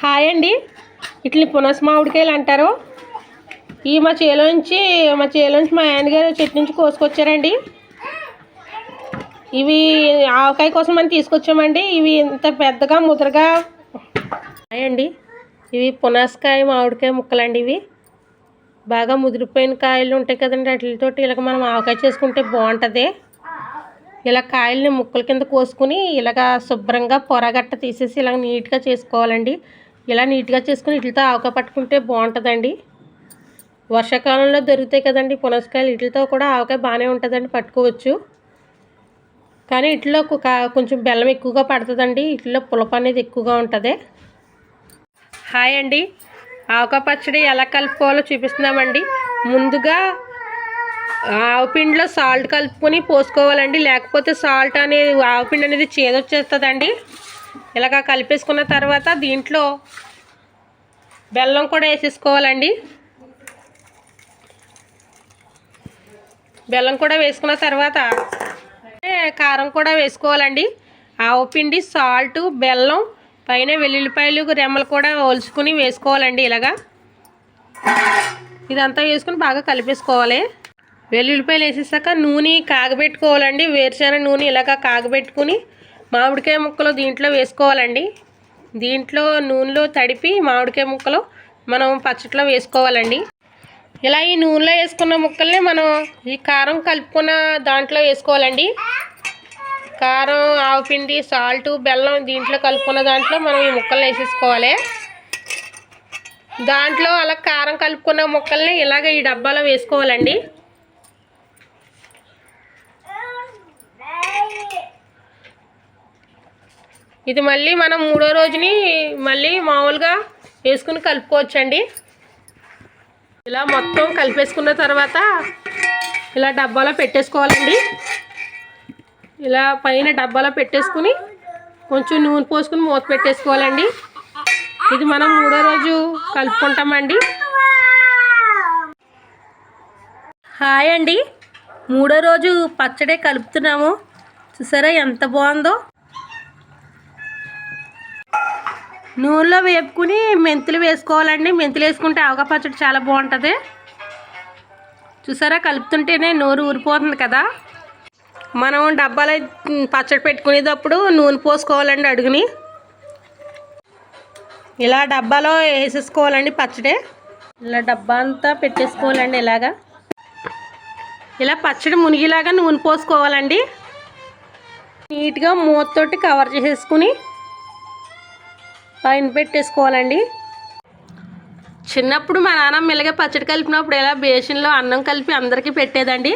Hi అండి. ఇట్లని పునస్ మామిడికాయలు అంటారు. ఈ మా చేలోంచి మా చేలోంచి మా ఆయనగారు చెట్టు నుంచి కోసుకొచ్చారండి. ఇవి ఆవకాయ కోసం మనం తీసుకొచ్చామండి. ఇవి ఇంత పెద్దగా ముదరగా హాయ్ అండి ఇవి పునాసకాయ మామిడికాయ ముక్కలండి ఇవి. బాగా ముదిరిపోయిన కాయలు ఉంటాయి కదండి. వాటితోటి ఇలాగ మనం ఆవకాయ చేసుకుంటే బాగుంటుంది. ఇలా కాయల్ని ముక్కల కింద కోసుకుని ఇలాగ శుభ్రంగా పొరగట్ట తీసేసి ఇలాగ నీట్గా చేసుకోవాలండి. ఇలా నీట్గా చేసుకుని ఇట్లతో ఆవకాయ పట్టుకుంటే బాగుంటుందండి వర్షాకాలంలో దొరుకుతాయి కదండి పునసకాయలు ఇట్లతో కూడా ఆవకాయ బాగానే ఉంటుందండి పట్టుకోవచ్చు. కానీ ఇట్లో కా- కొంచెం బెల్లం ఎక్కువగా పడుతుందండి ఇట్లో పులప అనేది ఎక్కువగా ఉంటుంది. హాయ్ అండి. ఆవకాయ పచ్చడి ఎలా కలుపుకోవాలో చూపిస్తున్నామండి. ముందుగా ఆవపిండిలో సాల్ట్ కలుపుకొని పోసుకోవాలండి. లేకపోతే సాల్ట్ అనేది ఆవపిండి అనేది చేదొచ్చేస్తుందండి. ఇలాగ కలిపేసుకున్న తర్వాత దీంట్లో బెల్లం కూడా వేసేసుకోవాలండి. బెల్లం కూడా వేసుకున్న తర్వాత కారం కూడా వేసుకోవాలండి. ఆవుపిండి సాల్ట్ బెల్లం పైన వెల్లుల్లిపాయలు రెమ్మలు కూడా ఒలుచుకుని వేసుకోవాలండి ఇలాగా. ఇదంతా వేసుకుని బాగా కలిపేసుకోవాలి. వెల్లుల్లిపాయలు వేసేసాక నూనె కాగబెట్టుకోవాలండి. వేరుశెనగ నూనె ఇలాగ కాగబెట్టుకుని మామిడికాయ ముక్కలు దీంట్లో వేసుకోవాలండి. దీంట్లో నూనెలో తడిపి మామిడికాయ ముక్కలు మనం పచ్చట్లో వేసుకోవాలండి. ఇలా ఈ నూనెలో వేసుకున్న ముక్కల్ని మనం ఈ కారం కలుపుకున్న దాంట్లో వేసుకోవాలండి. కారం ఆవపిండి సాల్ట్ బెల్లం దీంట్లో కలుపుకున్న దాంట్లో మనం ఈ ముక్కల్ని వేసేసుకోవాలి. దాంట్లో అలా కారం కలుపుకున్న ముక్కల్ని ఇలాగ ఈ డబ్బాలో వేసుకోవాలండి. ఇది మళ్ళీ మనం మూడో రోజుని మళ్ళీ మామూలుగా వేసుకుని కలుపుకోవచ్చండి. ఇలా మొత్తం కలిపేసుకున్న తర్వాత ఇలా డబ్బాలో పెట్టేసుకోవాలండి. ఇలా పైన డబ్బాలో పెట్టేసుకుని కొంచెం నూనె పోసుకుని మూత పెట్టేసుకోవాలండి. ఇది మనం మూడో రోజు కలుపుకుంటామండి. హాయ్ అండి. మూడో రోజు పచ్చడే కలుపుతున్నాము. చూసారా ఎంత బాగుందో? నూనెలో వేపుకుని మెంతులు వేసుకోవాలండి. మెంతులు వేసుకుంటే ఆవకాయ పచ్చడి చాలా బాగుంటుంది. చూసారా? కలుపుతుంటేనే నోరు ఊరిపోతుంది కదా. మనం డబ్బాలో పచ్చడి పెట్టుకునేటప్పుడు నూనె పోసుకోవాలండి అడుగుని. ఇలా డబ్బాలో వేసేసుకోవాలండి పచ్చడి. ఇలా డబ్బా అంతా పెట్టేసుకోవాలండి ఇలాగా. ఇలా పచ్చడి మునిగిలాగా నూనె పోసుకోవాలండి. నీట్గా మూతతోటి కవర్ చేసేసుకుని పైన పెట్టేసుకోవాలండి. చిన్నప్పుడు మా నాన్నమ్మ ఇలాగే పచ్చడి కలిపినప్పుడు ఇలా బేసిన్లో అన్నం కలిపి అందరికీ పెట్టేదండి.